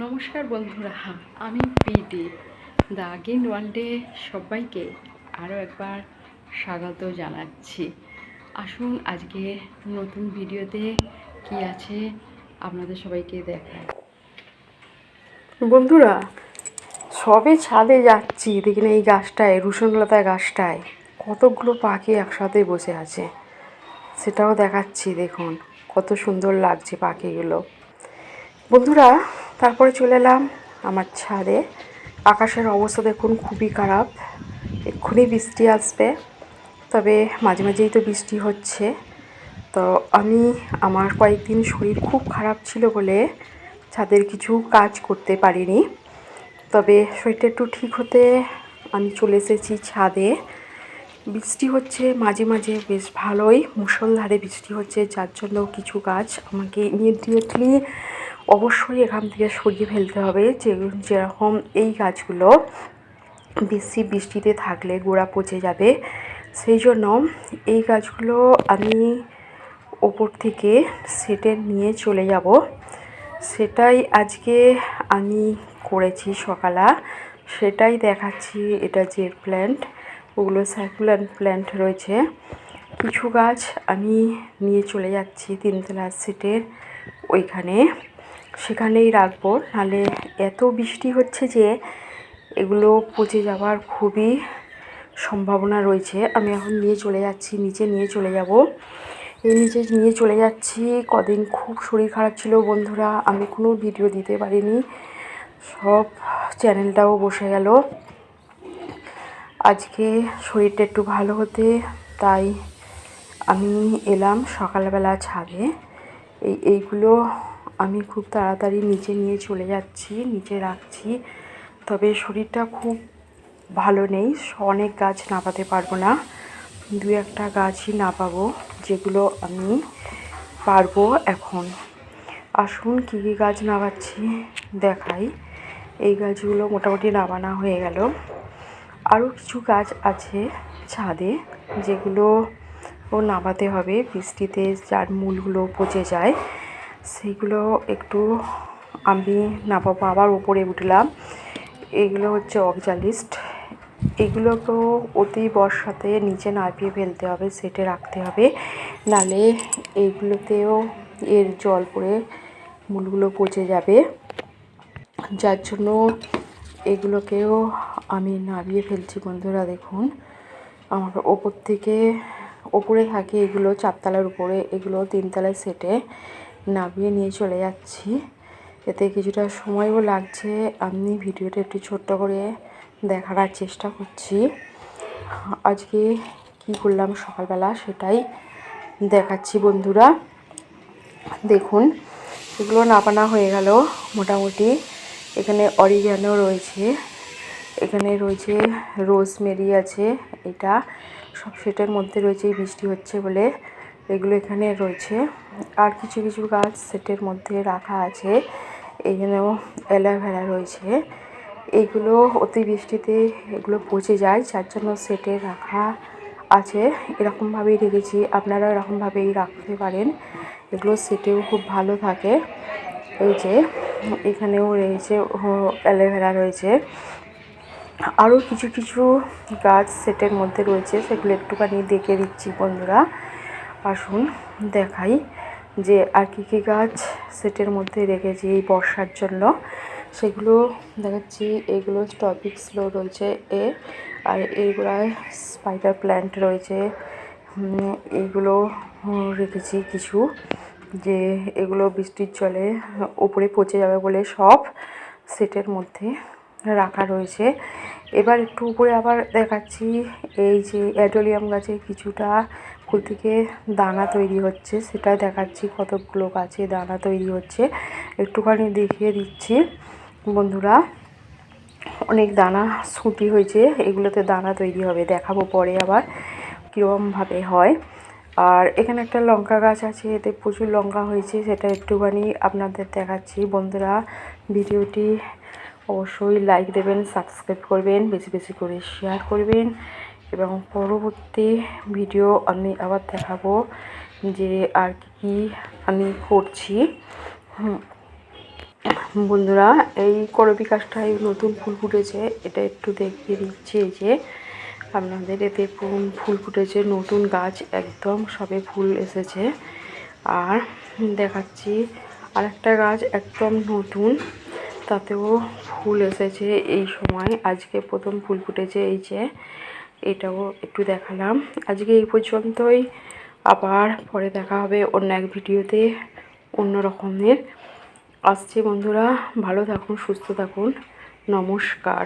নমস্কার বন্ধুরা, আমি পিটি দ্য আগিন ওয়ার্ল্ডে সবাইকে আরও একবার স্বাগত জানাচ্ছি। আসুন, আজকে নতুন ভিডিওতে কি আছে আপনাদের সবাইকে দেখায় বন্ধুরা, সবে ছাদে যাচ্ছি দেখি না এই গাছটায়, রুসুনলতা গাছটায়। কতগুলো পাখি একসাথে বসে আছে। সেটাও দেখাচ্ছি, দেখুন, কত সুন্দর লাগছে পাখিগুলো। বন্ধুরা, তারপরে চলে এলাম আমার ছাদে। আকাশের অবস্থা দেখুন খুবই খারাপ। এক্ষুনি বৃষ্টি আসবে, তবে মাঝে মাঝেই তো বৃষ্টি হচ্ছে। তো আমি, আমার কয়েকদিন শরীর খুব খারাপ ছিল বলে ছাদের কিছু কাজ করতে পারিনি। তবে শরীরটা একটু ঠিক হতে আমি চলে এসেছি ছাদে। বৃষ্টি হচ্ছে মাঝে মাঝে, বেশ ভালোই। মুষলধারে বৃষ্টি হচ্ছে, যার জন্য কিছু গাছ আমাকে ইমিডিয়েটলি অবশ্যই এখান থেকে সরিয়ে ফেলতে হবে। যে যেরকম এই গাছগুলো বেশি বৃষ্টিতে থাকলে গোড়া পচে যাবে। সেই জন্য এই গাছগুলো আমি ওপর থেকে সেটে নিয়ে চলে যাব। সেটাই আজকে আমি করেছি সকালা। সেটাই দেখাচ্ছি, এটা জেড প্ল্যান্ট ওগুলো সার্কুলার প্ল্যান্ট রয়েছে। কিছু গাছ আমি নিয়ে চলে যাচ্ছি তিনতলা সেটের ওইখানে। সেখানেই রাখব। নাহলে এত বৃষ্টি হচ্ছে যে এগুলো পচে যাওয়ার খুবই সম্ভাবনা রয়েছে। আমি এখন নিয়ে চলে যাচ্ছি, নিচে নিয়ে চলে যাব। এই নিচে নিয়ে চলে যাচ্ছি। কদিন খুব শরীর খারাপ ছিল বন্ধুরা, আমি কোনো ভিডিও দিতে পারিনি। সব চ্যানেলটাও বসে গেল। আজকে শরীরটা একটু ভালো হতে, তাই আমি এলাম সকালবেলা ছাদে। এই, এইগুলো আমি খুব তাড়াতাড়ি নিচে নিয়ে চলে যাচ্ছি, নিচে রাখছি। তবে শরীরটা খুব ভালো নেই, অনেক গাছ নাপাতে পারব না। দু একটা গাছই নাপাবো, যেগুলো আমি পারব এখন। আসুন কী কী গাছ নামাচ্ছি দেখাই। এই গাছগুলো মোটামুটি নামানো হয়ে গেল। আরও কিছু গাছ আছে ছাদে, যেগুলো ও নামাতে হবে। বৃষ্টিতে যার মূলগুলো পচে যায় সেইগুলো একটু আমি নামাবো আবার উপরে উঠলাম। এগুলো হচ্ছে অবজালিস্ট। এগুলোকেও অতি বর্ষাতে নিচে নামিয়ে ফেলতে হবে, সেটে রাখতে হবে। নালে এইগুলোতেও এর জল পড়ে, মূলগুলো পচে যাবে। যার জন্য এগুলোকেও আমি নামিয়ে ফেলছি বন্ধুরা, দেখুন। আমার ওপর থেকে, ওপরে থাকে এগুলো চারতলার উপরে, এগুলো তিনতলায় সেটে। নামিয়ে নিয়ে চলে যাচ্ছি। এতে কিছুটা সময়ও লাগছে। আমি ভিডিওটা একটু ছোট্ট করে দেখার চেষ্টা করছি। আজকে কি করলাম সকালবেলা সেটাই দেখাচ্ছি বন্ধুরা। দেখুন, এগুলো নাপানা হয়ে গেল মোটামুটি। এখানে অরিগ্যানো রয়েছে। এখানে রয়েছে রোজমেরি আছে। এটা সব সেটার মধ্যে রয়েছে বৃষ্টি হচ্ছে বলে। এগুলো এখানে রয়েছে। আর কিছু কিছু গাছ সেটের মধ্যে রাখা আছে। এখানেও অ্যালোভেরা রয়েছে। এইগুলো অতিবৃষ্টিতে এগুলো পচে যায়, যার জন্য সেটে রাখা আছে। এরকমভাবেই রেখেছি। আপনারা এরকমভাবেই রাখতে পারেন। এগুলো সেটেও খুব ভালো থাকে। এই যে, এখানেও রয়েছে অ্যালোভেরা রয়েছে। আরও কিছু কিছু গাছ সেটের মধ্যে রয়েছে। সেগুলো একটুখানি দেখে দিচ্ছি বন্ধুরা। আসুন, দেখাই যে আর কী কী গাছ সেটের মধ্যে রেখেছি এই বর্ষার জন্য। সেগুলো দেখাচ্ছি, এগুলো টপিক স্লো রয়েছে এ, আর এইগুলায় স্পাইডার প্ল্যান্ট রয়েছে। এইগুলো রেখেছি কিছু, যে এগুলো বৃষ্টির জলে উপরে পচে যাবে বলে সব সেটের মধ্যে রাখা রয়েছে। এবার একটু উপরে আবার দেখাচ্ছি, এই যে অ্যাডোলিয়াম গাছে কিছুটা ফুল থেকে দানা তৈরি হচ্ছে সেটা দেখাচ্ছি কতগুলো গাছে দানা তৈরি হচ্ছে। একটুখানি দেখিয়ে দিচ্ছি, বন্ধুরা। অনেক দানা সুটি হয়েছে, এগুলোতে দানা তৈরি হবে, দেখাবো পরে আবার কীরকমভাবে হয়। আর এখানে একটা লঙ্কা গাছ আছে, এতে প্রচুর লঙ্কা হয়েছে, সেটা একটুখানি আপনাদের দেখাচ্ছি। বন্ধুরা, ভিডিওটি অবশ্যই লাইক দেবেন সাবস্ক্রাইব করবেন, বেশি বেশি করে শেয়ার করবেন। এবং পরবর্তী ভিডিও আমি আবার দেখাবো যে আর কি আমি করছি। বন্ধুরা, এই করবি গাছটায় নতুন ফুল ফুটেছে, এটা একটু দেখিয়ে দিচ্ছি এই যে, আপনাদের এতে ফুল ফুটেছে, নতুন গাছ, একদম সবে ফুল এসেছে। আর দেখাচ্ছি আরেকটা গাছ একদম নতুন, তাতেও ফুল এসেছে এই সময়, আজকে প্রথম ফুল ফুটেছে এই যে। এটাও একটু দেখালাম। আজকে এই পর্যন্তই। আবার পরে দেখা হবে অন্য এক ভিডিওতে অন্য রকমের। আসছে বন্ধুরা, ভালো থাকুন, সুস্থ থাকুন। নমস্কার।